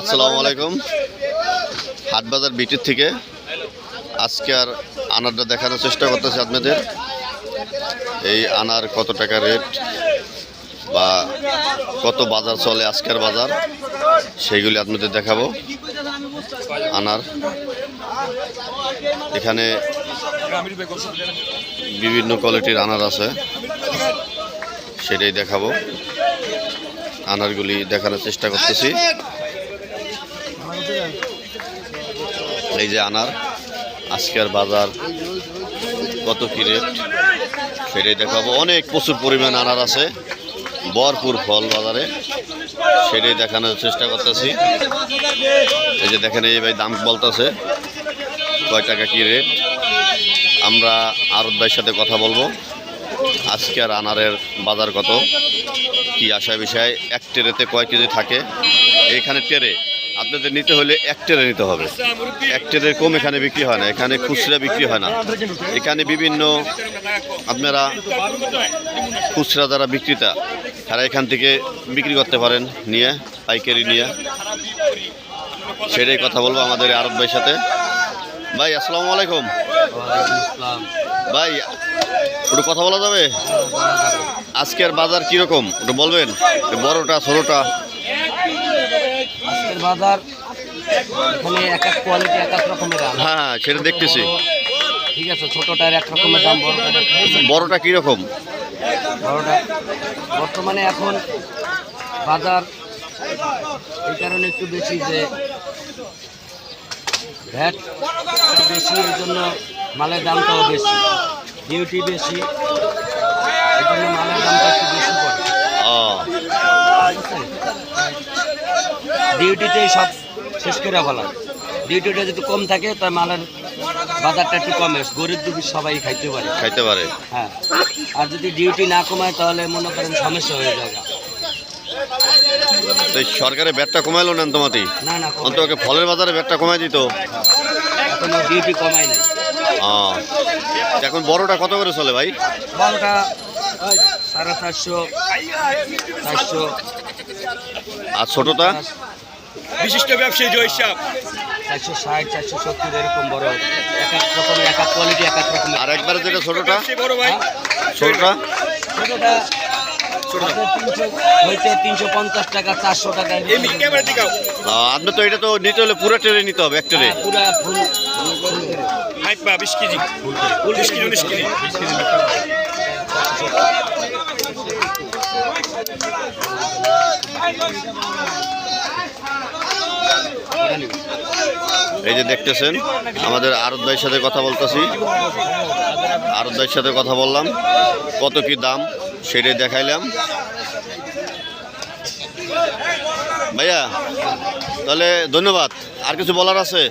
আসসালামু আলাইকুম। হাটবাজার বিটির থেকে আজকে আর আনারটা দেখানোর চেষ্টা করতেছি আপনাদের। এই আনার কত টাকা রেট বা কত বাজার চলে আজকের বাজার, সেইগুলি আপনাদের দেখাবো। আনার। এখানে বিভিন্ন কোয়ালিটির আনার আছে, সেটাই দেখাবো। আনারগুলি দেখানোর চেষ্টা করতেছি। এই যে আনার, আজকের বাজার কত কি রেট? সেটাই দেখাবো। অনেক প্রচুর পরিমাণ আনার আছে। ভরপুর ফল বাজারে। সেটাই দেখানোর চেষ্টা করতেছি। এই যে দেখেন, এই ভাই দাম বলতেছে, কয় টাকা কি রেট? আমরা আরত ভাইয়ের সাথে কথা বলব। আজকে আর আনারের বাজার কত? কি আশা বিষয়? এক টেরেতে কয় কেজি থাকে? এখানে টেরে আপনাদের নিতে হলে এক টেরে নিতে হবে। এক টেরের কম এখানে বিক্রি হয় না, এখানে খুচরা বিক্রি হয় না। এখানে বিভিন্ন আপনারা খুচরা যারা বিক্রেতা, তারা এখান থেকে বিক্রি করতে পারেন নিয়ে, পাইকারি নিয়ে। সেটাই কথা বলব আমাদের আরব ভাইয়ের সাথে। ভাই আসসালামু আলাইকুম। ভাই একটু কথা বলা যাবে? আজকের বাজার কীরকম? একটু বলবেন? বড়টা ছোটটা? আজকের বাজার এখানে এক এক কোয়ালিটি এক এক রকমের। হ্যাঁ হ্যাঁ সেটা দেখতেছি। ঠিক আছে ছোটটার এক রকমের দাম। বড়টা কীরকম? বড়টা বর্তমানে এখন বাজার এই কারণে একটু বেশি যে ভ্যাট বেশি এই জন্য মালের দামটাও বেশি। ডিউটি বেশি এই জন্য মালের দামটা একটু বেশি পড়ে। ডিউটিতেই সব শেষ করে ফেলা ডিউটিটা যদি কম থাকে তার মালের বাজারটা একটু কমে। গরিব দুঃখী সবাই খাইতে পারে। খাইতে পারে। হ্যাঁ। আর যদি ডিউটি না কমায় তাহলে মনে করেন সমস্যা হয়ে যায় তো এই সরকারের ব্যাটটা কমাইলো না তোমাতেই না না অন্তকে ফলের বাজারে ব্যাটটা কমাই দিত? এখন বড়টা কত করে চলে ভাই? সাড়ে চারশো চারশো। আর ছোটটা? বিশিষ্ট ব্যবসায়ী জয় সাহ চারশো ষাট চারশো সত্তর এরকম বড়। এক এক রকমের এক এক কোয়ালিটি এক এক রকমের। আর একবারে যেটা ছোটটা? বড় ভাই। ছোটটা? ছোটটা তিনশো হয়েছে তিনশো পঞ্চাশ টাকা চারশো টাকা এমনি ক্যামেরা দিকাও আহ, আপনি তো এটা তো নিতে হলে পুরো ট্রেনে নিতে হবে এক ট্রেনে পুরা ফুল হাইট বিশ কেজি। বিশ কেজি উনিশ কেজি। কেজি এই যে দেখতেছেন, আমাদের আরত ভাইয়ের সাথে কথা বলতেছি। আরত ভাইয়ের সাথে কথা বললাম, কত কি দাম সেটাই দেখাইলাম। ভাইয়া, তাহলে ধন্যবাদ। আর কিছু বলার আছে?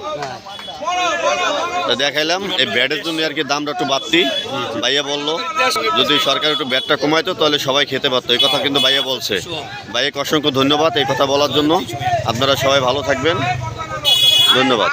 দেখাইলাম, এই ব্যাটের জন্য আর কি দামটা একটু বাড়তি। ভাইয়া বলল, যদি সরকার একটু ব্যাটটা কমাইতো, তাহলে সবাই খেতে পারতো। এই কথা কিন্তু ভাইয়া বলছে। ভাইয়াকে অসংখ্য ধন্যবাদ এই কথা বলার জন্য। আপনারা সবাই ভালো থাকবেন। ধন্যবাদ।